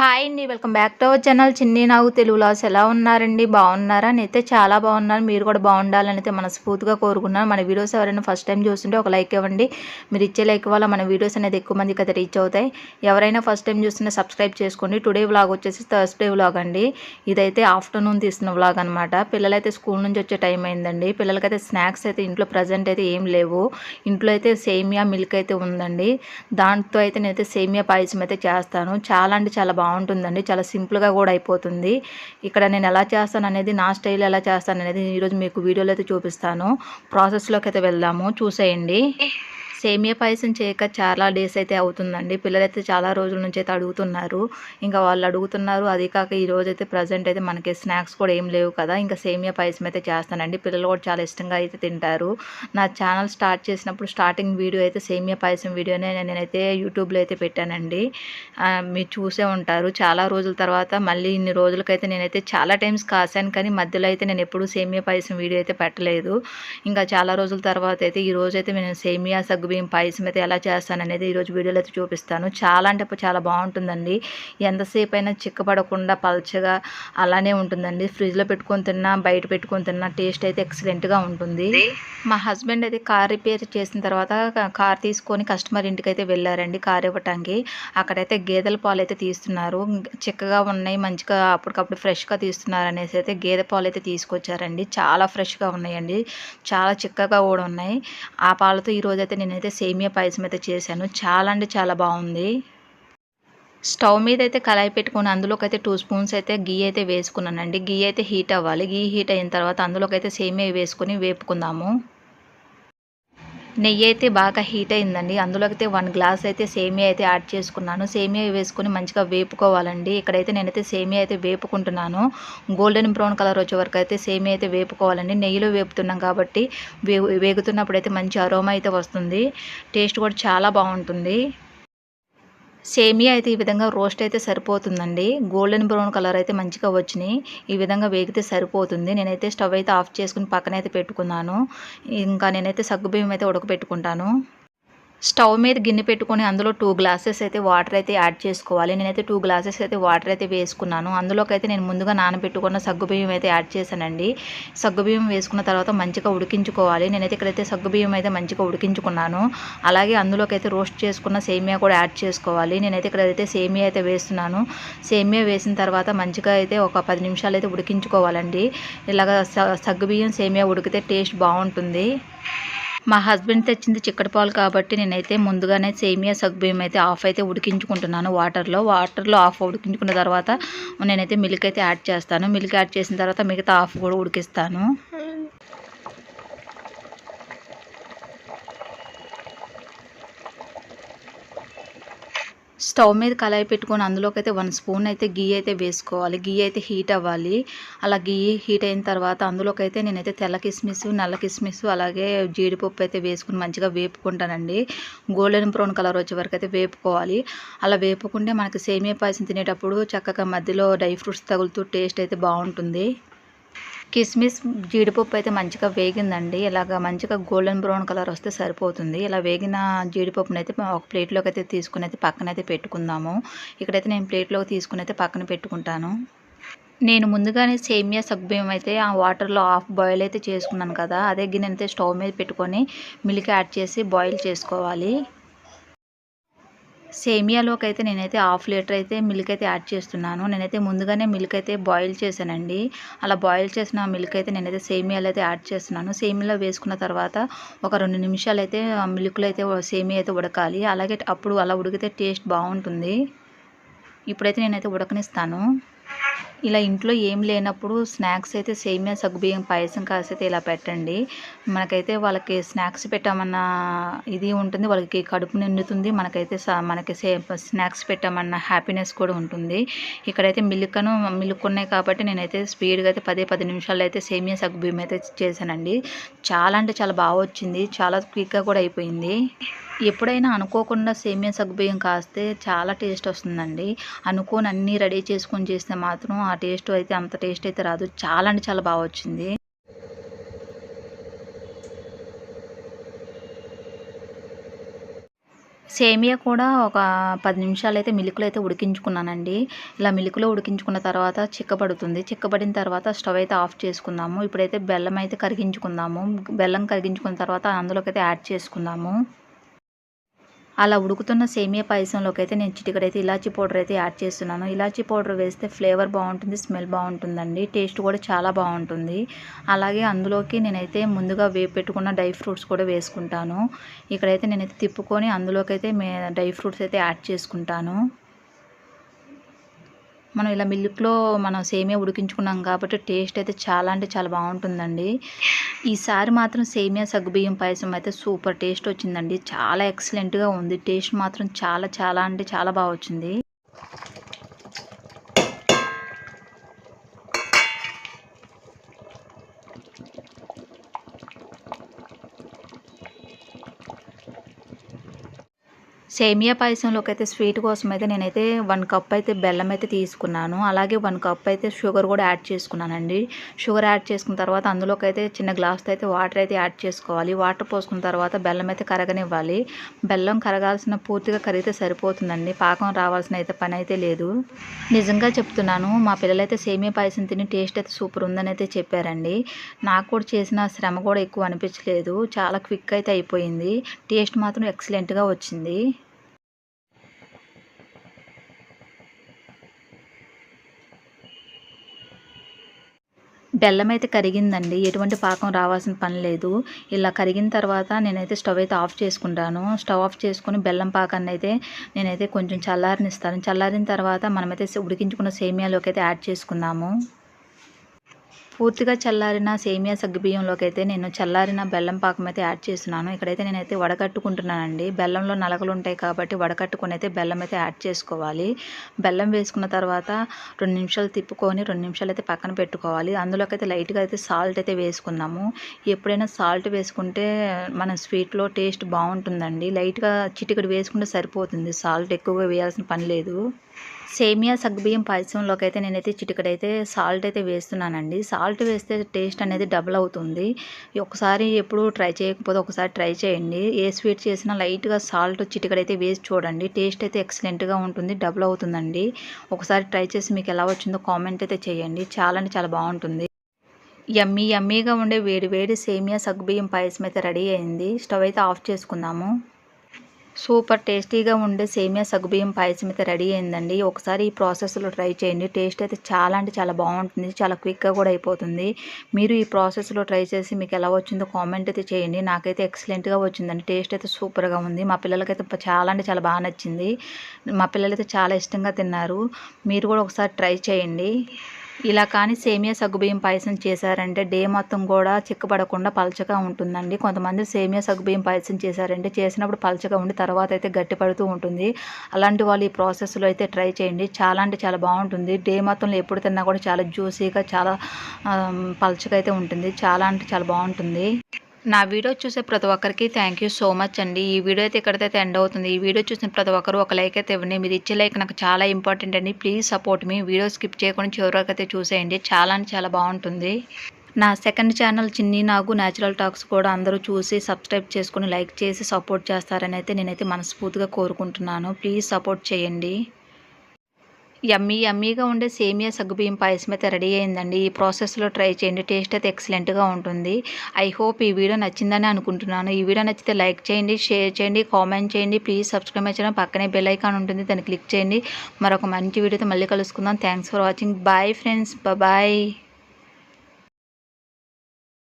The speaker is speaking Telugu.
హాయ్ అండి welcome back to our channel. చిన్ని నాకు తెలుగు లాస్ ఎలా ఉన్నారండి? బాగున్నారా? నేనైతే చాలా బాగున్నాను. మీరు కూడా బాగుండాలని అయితే మనస్ఫూర్తిగా కోరుకున్నాను. మన వీడియోస్ ఎవరైనా ఫస్ట్ టైం చూస్తుంటే ఒక లైక్ ఇవ్వండి. మీరు ఇచ్చే లైక్ వల్ల మన వీడియోస్ అనేది ఎక్కువ మందికి అయితే రీచ్ అవుతాయి. ఎవరైనా ఫస్ట్ టైం చూస్తుంటే సబ్స్క్రైబ్ చేసుకోండి. టుడే వ్లాగ్ వచ్చేసి థర్స్డే వ్లాగ్ అండి. ఇదైతే ఆఫ్టర్నూన్ తీసిన వ్లాగ్ అనమాట పిల్లలైతే స్కూల్ నుంచి వచ్చే టైం అయిందండి. పిల్లలకైతే స్నాక్స్ అయితే ఇంట్లో ప్రజెంట్ అయితే ఏం లేవు. ఇంట్లో అయితే సేమియా మిల్క్ అయితే ఉందండి. దాంతో అయితే నేనైతే సేమియా పాయసం అయితే చేస్తాను. చాలా అంటే చాలా బాగుంటుందండి. చాలా సింపుల్గా కూడా అయిపోతుంది. ఇక్కడ నేను ఎలా చేస్తాను అనేది నా స్టైల్ ఎలా చేస్తాను అనేది ఈరోజు మీకు వీడియోలో అయితే చూపిస్తాను. ప్రాసెస్లోకి అయితే వెళ్దాము. చూసేయండి. సేమియా పాయసం చేయక చాలా డేస్ అయితే అవుతుందండి. పిల్లలైతే చాలా రోజుల నుంచి అయితే అడుగుతున్నారు. ఇంకా వాళ్ళు అడుగుతున్నారు. అది కాక ఈ రోజు అయితే ప్రజెంట్ అయితే మనకి స్నాక్స్ కూడా ఏం లేవు కదా. ఇంకా సేమియా పాయసం అయితే చేస్తానండి. పిల్లలు కూడా చాలా ఇష్టంగా అయితే తింటారు. నా ఛానల్ స్టార్ట్ చేసినప్పుడు స్టార్టింగ్ వీడియో అయితే సేమియా పాయసం వీడియోనే నేనైతే యూట్యూబ్లో అయితే పెట్టానండి. మీరు చూసే ఉంటారు. చాలా రోజుల తర్వాత మళ్ళీ ఇన్ని రోజులకైతే నేనైతే చాలా టైమ్స్ కాశాను. కానీ మధ్యలో అయితే నేను ఎప్పుడూ సేమియా పాయసం వీడియో అయితే పెట్టలేదు. ఇంకా చాలా రోజుల తర్వాత అయితే ఈ రోజైతే నేను సేమియా సగ్గు సగ్గుబియ్యం పాయసం అయితే ఎలా చేస్తాను అనేది ఈరోజు వీడియోలో అయితే చూపిస్తాను. చాలా అంటే చాలా బాగుంటుందండి. ఎంతసేపు అయినా చిక్కపడకుండా పల్చగా అలానే ఉంటుందండి. ఫ్రిడ్జ్లో పెట్టుకొని తిన్నా బయట పెట్టుకొని తిన్నా టేస్ట్ అయితే ఎక్సలెంట్గా ఉంటుంది. మా హస్బెండ్ అయితే కార్ రిపేర్ చేసిన తర్వాత కార్ తీసుకొని కస్టమర్ ఇంటికి అయితే వెళ్ళారండి కార్ ఇవ్వటానికి. అక్కడైతే గేదెల పాలు అయితే తీస్తున్నారు. చిక్కగా ఉన్నాయి మంచిగా అప్పటికప్పుడు ఫ్రెష్గా తీస్తున్నారు అనేసి అయితే గేదె పాలు అయితే తీసుకొచ్చారండి. చాలా ఫ్రెష్గా ఉన్నాయండి. చాలా చిక్కగా కూడా ఉన్నాయి. ఆ పాలతో ఈరోజు అయితే నేనైతే సేమియా పాయసం అయితే చేశాను. చాలా అంటే చాలా బాగుంది. స్టవ్ మీద అయితే కళాయి పెట్టుకుని అందులోకి అయితే టూ స్పూన్స్ అయితే గీ అయితే వేసుకున్నానండి. గీ అయితే హీట్ అవ్వాలి. గీ హీట్ అయిన తర్వాత అందులోకి అయితే సేమియా వేసుకొని వేపుకుందాము. నెయ్యి అయితే బాగా హీట్ అయిందండి. అందులోకైతే వన్ గ్లాస్ అయితే సేమియా అయితే యాడ్ చేసుకున్నాను. సేమియా వేసుకొని మంచిగా వేపుకోవాలండి. ఇక్కడైతే నేనైతే సేమియా అయితే వేపుకుంటున్నాను. గోల్డెన్ బ్రౌన్ కలర్ వచ్చే వరకు అయితే సేమియా అయితే వేపుకోవాలండి. నెయ్యిలో వేపుతున్నాం కాబట్టి వేగుతున్నప్పుడు అయితే మంచి అరోమా అయితే వస్తుంది. టేస్ట్ కూడా చాలా బాగుంటుంది. సేమియా అయితే ఈ విధంగా రోస్ట్ అయితే సరిపోతుందండి. గోల్డెన్ బ్రౌన్ కలర్ అయితే మంచిగా వచ్చినాయి. ఈ విధంగా వేగితే సరిపోతుంది. నేనైతే స్టవ్ అయితే ఆఫ్ చేసుకుని పక్కన అయితే పెట్టుకున్నాను. ఇంకా నేనైతే సగ్గుబియ్యం అయితే ఉడకబెట్టుకుంటాను. స్టవ్ మీద గిన్నె పెట్టుకొని అందులో టూ గ్లాసెస్ అయితే వాటర్ అయితే యాడ్ చేసుకోవాలి. నేనైతే టూ గ్లాసెస్ అయితే వాటర్ అయితే వేసుకున్నాను. అందులోకి అయితే నేను ముందుగా నానబెట్టుకున్న సగ్గుబియ్యం అయితే యాడ్ చేశానండి. సగ్గుబియ్యం వేసుకున్న తర్వాత మంచిగా ఉడికించుకోవాలి. నేనైతే ఇక్కడైతే సగ్గుబియ్యం అయితే మంచిగా ఉడికించుకున్నాను. అలాగే అందులోకి అయితే రోస్ట్ చేసుకున్న సేమియా కూడా యాడ్ చేసుకోవాలి. నేనైతే ఇక్కడైతే సేమియా అయితే వేస్తున్నాను. సేమియా వేసిన తర్వాత మంచిగా అయితే ఒక పది నిమిషాలు అయితే ఉడికించుకోవాలండి. ఇలాగ స- సగ్గుబియ్యం సేమియా ఉడికితే టేస్ట్ బాగుంటుంది. మా హస్బెండ్ తెచ్చింది చిక్కటి పాలు కాబట్టి నేనైతే ముందుగానే సేమియా సగ్బియ్యం అయితే ఆఫ్ అయితే ఉడికించుకుంటున్నాను వాటర్లో వాటర్లో ఆఫ్ ఉడికించుకున్న తర్వాత నేనైతే మిల్క్ అయితే యాడ్ చేస్తాను. మిల్క్ యాడ్ చేసిన తర్వాత మిగతా ఆఫ్ కూడా ఉడికిస్తాను. స్టవ్ మీద కళాయి పెట్టుకొని అందులోకి అయితే వన్ స్పూన్ అయితే గీ అయితే వేసుకోవాలి. గీ అయితే హీట్ అవ్వాలి. అలా గీ హీట్ అయిన తర్వాత అందులోకి అయితే నేనైతే తెల్ల కిస్మిస్ నల్ల కిస్మిస్ అలాగే జీడిపప్పు అయితే వేసుకుని మంచిగా వేపుకుంటానండి. గోల్డెన్ బ్రౌన్ కలర్ వచ్చే వరకు అయితే వేపుకోవాలి. అలా వేపుకుంటే మనకి సేమియా పాయసం తినేటప్పుడు చక్కగా మధ్యలో డ్రై ఫ్రూట్స్ తగులుతూ టేస్ట్ అయితే బాగుంటుంది. కిస్మిస్ జీడిపప్పు అయితే మంచిగా వేగిందండి. ఇలాగ మంచిగా గోల్డెన్ బ్రౌన్ కలర్ వస్తే సరిపోతుంది. ఇలా వేగిన జీడిపప్పుని అయితే ఒక ప్లేట్లోకి అయితే తీసుకుని అయితే పక్కన అయితే పెట్టుకుందాము. ఇక్కడైతే నేను ప్లేట్లోకి తీసుకుని అయితే పక్కన పెట్టుకుంటాను. నేను ముందుగానే సేమియా సగ్బియ్యం అయితే ఆ వాటర్లో హాఫ్ బాయిల్ అయితే చేసుకున్నాను కదా. అదే గిన్నె అయితే స్టవ్ మీద పెట్టుకొని మిల్క్ యాడ్ చేసి బాయిల్ చేసుకోవాలి. సేమియాలోకి అయితే నేనైతే హాఫ్ లీటర్ అయితే మిల్క్ అయితే యాడ్ చేస్తున్నాను. నేనైతే ముందుగానే మిల్క్ అయితే బాయిల్ చేశానండి. అలా బాయిల్ చేసిన మిల్క్ అయితే నేనైతే సేమియాలు అయితే యాడ్ చేస్తున్నాను. సేమియాలో వేసుకున్న తర్వాత ఒక రెండు నిమిషాలు అయితే ఆ మిల్క్లో అయితే సేమియా అయితే ఉడకాలి. అలాగే అప్పుడు అలా ఉడికితే టేస్ట్ బాగుంటుంది. ఇప్పుడైతే నేనైతే ఉడకనిస్తాను. ఇలా ఇంట్లో ఏం లేనప్పుడు స్నాక్స్ అయితే సేమియా సగ్గుబియ్యం పాయసం కాసైతే ఇలా పెట్టండి. మనకైతే వాళ్ళకి స్నాక్స్ పెట్టామన్న ఇది ఉంటుంది. వాళ్ళకి కడుపు నిండుతుంది. మనకైతే మనకి సే స్నాక్స్ పెట్టామన్న హ్యాపీనెస్ కూడా ఉంటుంది. ఇక్కడైతే మిల్క్ను మిల్క్ ఉన్నాయి కాబట్టి నేనైతే స్పీడ్గా అయితే పదే పది నిమిషాల్లో అయితే సేమియా సగ్గుబియ్యం అయితే చేశానండి. చాలా అంటే చాలా బాగా వచ్చింది. చాలా క్విక్గా కూడా అయిపోయింది. ఎప్పుడైనా అనుకోకుండా సేమియా సగ్గుబియ్యం కాస్తే చాలా టేస్ట్ వస్తుందండి. అనుకోని అన్నీ రెడీ చేసుకొని చేస్తే మాత్రం ఆ ఆ టేస్ట్ అయితే అంత టేస్ట్ అయితే రాదు. చాలా అంటే చాలా బాగా వచ్చింది. సేమియా కూడా ఒక పది నిమిషాలు అయితే మిల్క్లో అయితే ఉడికించుకున్నానండి. ఇలా మిల్క్లో ఉడికించుకున్న తర్వాత చిక్కబడుతుంది. చిక్కబడిన తర్వాత స్టవ్ అయితే ఆఫ్ చేసుకుందాము. ఇప్పుడైతే బెల్లం అయితే కరిగించుకుందాము. బెల్లం కరిగించుకున్న తర్వాత అందులోకి అయితే యాడ్ చేసుకుందాము. అలా ఉడుకుతున్న సేమియా పాయసంలోకి అయితే నేను చిటికడైతే ఇలాచీ పౌడర్ అయితే యాడ్ చేస్తున్నాను. ఇలాచీ పౌడర్ వేస్తే ఫ్లేవర్ బాగుంటుంది స్మెల్ బాగుంటుందండి. టేస్ట్ కూడా చాలా బాగుంటుంది. అలాగే అందులోకి నేనైతే ముందుగా వే పెట్టుకున్న డ్రై ఫ్రూట్స్ కూడా వేసుకుంటాను. ఇక్కడైతే నేనైతే తిప్పుకొని అందులోకి అయితే మే డ్రై ఫ్రూట్స్ అయితే యాడ్ చేసుకుంటాను. మనం ఇలా మిల్క్లో మనం సేమియా ఉడికించుకున్నాం కాబట్టి టేస్ట్ అయితే చాలా అంటే చాలా బాగుంటుందండి. ఈసారి మాత్రం సేమియా సగ్గుబియ్యం పాయసం అయితే సూపర్ టేస్ట్ వచ్చిందండి. చాలా ఎక్సలెంట్గా ఉంది. టేస్ట్ మాత్రం చాలా చాలా అంటే చాలా బాగా వచ్చింది. సేమియా పాయసంలోకి అయితే స్వీట్ కోసం అయితే నేనైతే వన్ కప్ అయితే బెల్లం అయితే తీసుకున్నాను. అలాగే వన్ కప్ అయితే షుగర్ కూడా యాడ్ చేసుకున్నానండి. షుగర్ యాడ్ చేసుకున్న తర్వాత అందులోకి అయితే చిన్న గ్లాస్తో అయితే వాటర్ అయితే యాడ్ చేసుకోవాలి. వాటర్ పోసుకున్న తర్వాత బెల్లం అయితే కరగనివ్వాలి. బెల్లం కరగాల్సిన పూర్తిగా కరిగితే సరిపోతుందండి. పాకం రావాల్సిన అయితే పని అయితే లేదు. నిజంగా చెప్తున్నాను మా పిల్లలైతే సేమియా పాయసం తిని టేస్ట్ అయితే సూపర్ ఉందని అయితే చెప్పారండి. నాకు కూడా చేసిన శ్రమ కూడా ఎక్కువ అనిపించలేదు. చాలా క్విక్ అయితే అయిపోయింది. టేస్ట్ మాత్రం ఎక్సలెంట్గా వచ్చింది. బెల్లం అయితే కరిగిందండి. ఎటువంటి పాకం రావాల్సిన పని లేదు. ఇలా కరిగిన తర్వాత నేనైతే స్టవ్ అయితే ఆఫ్ చేసుకుంటాను. స్టవ్ ఆఫ్ చేసుకుని బెల్లం పాకాన్ని అయితే నేనైతే కొంచెం చల్లారినిస్తాను. చల్లారిన తర్వాత మనమైతే ఉడికించుకున్న సేమియాలోకి అయితే యాడ్ చేసుకుందాము. పూర్తిగా చల్లారిన సేమియా సగ్గుబియ్యంలోకి అయితే నేను చల్లారిన బెల్లం పాకం అయితే యాడ్ చేస్తున్నాను. ఇక్కడైతే నేనైతే వడకట్టుకుంటున్నానండి. బెల్లంలో నలకలు ఉంటాయి కాబట్టి వడకట్టుకుని అయితే బెల్లం అయితే యాడ్ చేసుకోవాలి. బెల్లం వేసుకున్న తర్వాత రెండు నిమిషాలు తిప్పుకొని రెండు నిమిషాలు అయితే పక్కన పెట్టుకోవాలి. అందులోకి అయితే లైట్గా అయితే సాల్ట్ అయితే వేసుకున్నాము ఎప్పుడైనా సాల్ట్ వేసుకుంటే మన స్వీట్లో టేస్ట్ బాగుంటుందండి. లైట్గా చిటికడు వేసుకుంటే సరిపోతుంది. సాల్ట్ ఎక్కువగా వేయాల్సిన పని లేదు. సేమియా సగ్గుబియ్యం పాయసంలోకి అయితే నేనైతే చిటికడైతే సాల్ట్ అయితే వేస్తున్నానండి. సాల్ట్ వేస్తే టేస్ట్ అనేది డబుల్ అవుతుంది. ఒకసారి ఎప్పుడు ట్రై చేయకపోతే ఒకసారి ట్రై చేయండి. ఏ స్వీట్ చేసినా లైట్గా సాల్ట్ చిటికడైతే వేసి చూడండి. టేస్ట్ అయితే ఎక్సలెంట్గా ఉంటుంది డబుల్ అవుతుందండి. ఒకసారి ట్రై చేసి మీకు ఎలా వచ్చిందో కామెంట్ అయితే చేయండి. చాలా అంటే చాలా బాగుంటుంది. యమ్మీ యమ్మీగా ఉండే వేడి వేడి సేమియా సగ్గుబియ్యం పాయసం అయితే రెడీ అయింది. స్టవ్ అయితే ఆఫ్ చేసుకుందాము. సూపర్ టేస్టీగా ఉండే సేమియా సగ్గుబియ్యం పాయసం అయితే రెడీ అయిందండి. ఒకసారి ఈ ప్రాసెస్లో ట్రై చేయండి. టేస్ట్ అయితే చాలా అంటే చాలా బాగుంటుంది. చాలా క్విక్గా కూడా అయిపోతుంది. మీరు ఈ ప్రాసెస్లో ట్రై చేసి మీకు ఎలా వచ్చిందో కామెంట్ అయితే చేయండి. నాకైతే ఎక్సలెంట్గా వచ్చిందండి. టేస్ట్ అయితే సూపర్గా ఉంది. మా పిల్లలకైతే చాలా అంటే చాలా బాగా నచ్చింది. మా పిల్లలైతే చాలా ఇష్టంగా తిన్నారు. మీరు కూడా ఒకసారి ట్రై చేయండి. ఇలా కానీ సేమియా సగ్గుబియ్యం పాయసం చేశారంటే డే మొత్తం కూడా చిక్కబడకుండా పలచగా ఉంటుందండి. కొంతమంది సేమియా సగ్గుబియ్యం పాయసం చేశారంటే చేసినప్పుడు పలచగా ఉండి తర్వాత అయితే గట్టిపడుతూ ఉంటుంది. అలాంటి వాళ్ళు ఈ ప్రాసెస్లో అయితే ట్రై చేయండి. చాలా అంటే చాలా బాగుంటుంది. డే మొత్తంలో ఎప్పుడు తిన్నా కూడా చాలా జ్యూసీగా చాలా పలచగా అయితే ఉంటుంది. చాలా అంటే చాలా బాగుంటుంది. నా వీడియో చూసే ప్రతి ఒక్కరికి థ్యాంక్ యూ సో మచ్ అండి. ఈ వీడియో అయితే ఇక్కడైతే ఎండ్ అవుతుంది. ఈ వీడియో చూసిన ప్రతి ఒక్కరు ఒక లైక్ అయితే ఇవ్వండి. మీరు ఇచ్చే లైక్ నాకు చాలా ఇంపార్టెంట్ అండి. ప్లీజ్ సపోర్ట్ మీ వీడియో స్కిప్ చేయకుండా చివరికి అయితే చూసేయండి. చాలా అంటే చాలా బాగుంటుంది. నా సెకండ్ ఛానల్ చిన్ని నాగు న్యాచురల్ టాక్స్ కూడా అందరూ చూసి సబ్స్క్రైబ్ చేసుకుని లైక్ చేసి సపోర్ట్ చేస్తారని అయితే నేనైతే మనస్ఫూర్తిగా కోరుకుంటున్నాను. ప్లీజ్ సపోర్ట్ చేయండి. యమ్మీ యమ్మీగా ఉండే సేమియా సగ్గుబియ్యం పాయసం అయితే రెడీ అయిందండి. ఈ ప్రాసెస్లో ట్రై చేయండి. టేస్ట్ అయితే ఎక్సలెంట్గా ఉంటుంది. ఐ హోప్ ఈ వీడియో నచ్చిందని అనుకుంటున్నాను. ఈ వీడియో నచ్చితే లైక్ చేయండి షేర్ చేయండి కామెంట్ చేయండి. ప్లీజ్ సబ్స్క్రైబ్ చేయడం పక్కనే బెల్ ఐకాన్ ఉంటుంది. దాన్ని క్లిక్ చేయండి. మరొక మంచి వీడియోతో మళ్ళీ కలుసుకుందాం. Thanks for watching. Bye friends. Bye